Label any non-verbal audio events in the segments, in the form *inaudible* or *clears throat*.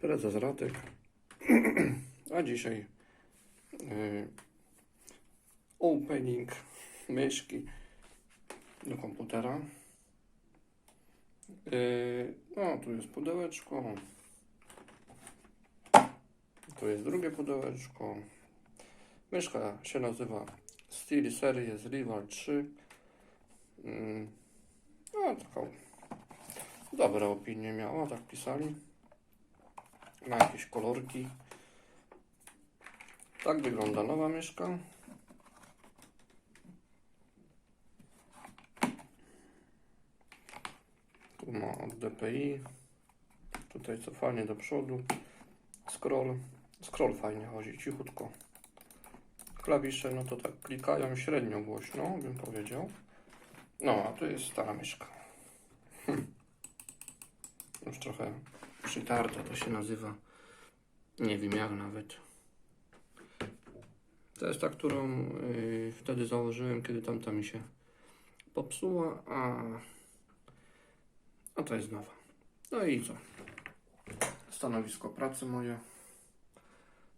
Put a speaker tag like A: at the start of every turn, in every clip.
A: prezes Radek. *clears throat* A dzisiaj y, opening myszki do komputera. Y, no, tu jest pudełeczko. Tu jest drugie pudełeczko. Myszka się nazywa SteelSeries Rival 3. Mm, no, taką dobre opinie miała, tak pisali. Ma jakieś kolorki. Tak wygląda nowa myszka. Tu ma od DPI. Tutaj cofanie do przodu. Scroll. Scroll fajnie chodzi, cichutko. Klawisze, no to tak klikają średnio głośno, bym powiedział. No, a tu jest stara myszka. Hm. Już trochę przytarta to się nazywa. Nie wiem jak nawet. To jest ta, którą y, wtedy założyłem, kiedy tamta mi się popsuła, a, a to jest nowa. No i co? Stanowisko pracy moje.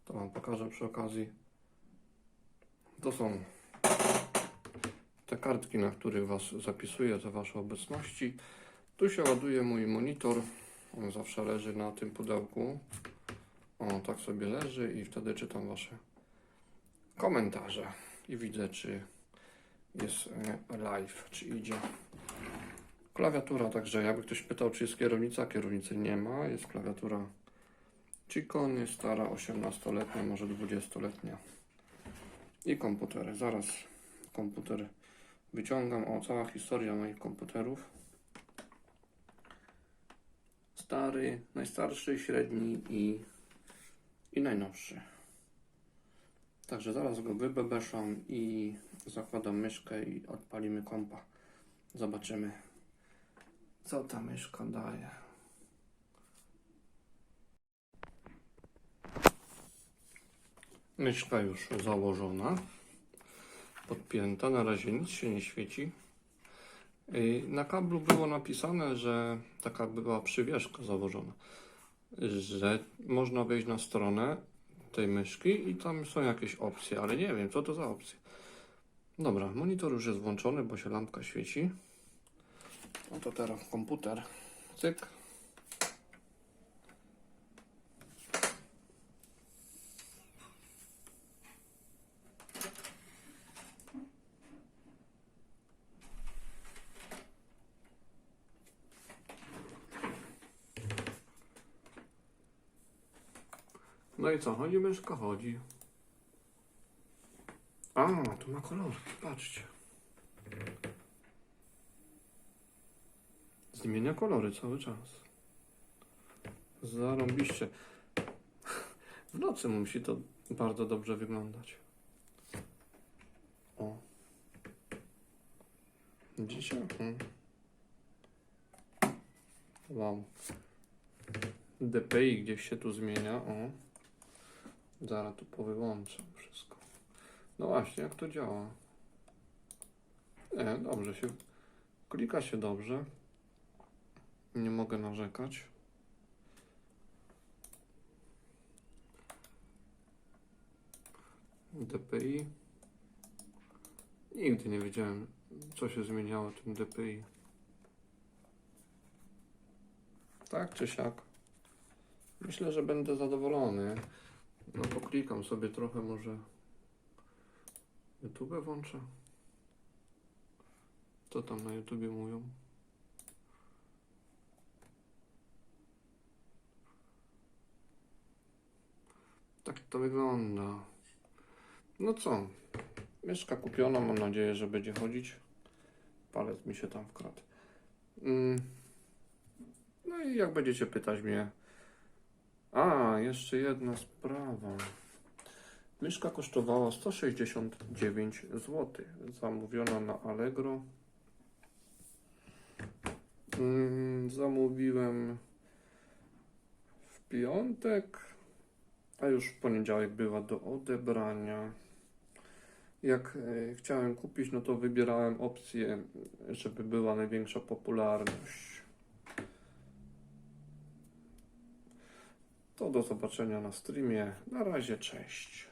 A: To Wam pokażę przy okazji. To są te kartki, na których Was zapisuję, te Wasze obecności. Tu się ładuje mój monitor. On zawsze leży na tym pudełku. On tak sobie leży i wtedy czytam Wasze komentarze i widzę, czy jest live, czy idzie. Klawiatura, także jakby ktoś pytał, czy jest kierownica, kierownicy nie ma. Jest klawiatura Chicon, jest stara 18-letnia, może 20-letnia. I komputery. Zaraz komputer wyciągam. O, cała historia moich komputerów. Stary, najstarszy, średni i, i najnowszy. Także zaraz go wybebeszam i zakładam myszkę i odpalimy kompa. Zobaczymy, co ta myszka daje. Myszka już założona, podpięta, na razie nic się nie świeci. Yy, Na kablu było napisane, że taka była przywieszka założona, że można wejść na stronę tej myszki i tam są jakieś opcje, ale nie wiem co to za opcje. Dobra, monitor już jest włączony, bo się lampka świeci. No to teraz komputer. Cyk. No i co? Chodzi myszka? Chodzi. A, tu ma kolorki, patrzcie. Zmienia kolory cały czas. Zarąbiście. W nocy musi to bardzo dobrze wyglądać. O. Dzisiaj? Hmm. Wow. DPI gdzieś się tu zmienia. O. Zaraz tu powyłączam wszystko. No właśnie, jak to działa? Nie, dobrze się. Klika się dobrze. Nie mogę narzekać. DPI. Nigdy nie wiedziałem, co się zmieniało tym DPI. Tak czy siak? Myślę, że będę zadowolony. No poklikam sobie trochę może YouTube włączę. Co tam na YouTubie mówią? Tak to wygląda. No co? Myszka kupiona, mam nadzieję, że będzie chodzić. Palec mi się tam wkradł. Mm. No i jak będziecie pytać mnie, jeszcze jedna sprawa. Myszka kosztowała 169 zł. Zamówiona na Allegro. Mm, zamówiłem w piątek, a już w poniedziałek była do odebrania. Jak e, chciałem kupić, no to wybierałem opcję, żeby była największa popularność. To do zobaczenia na streamie. Na razie, cześć.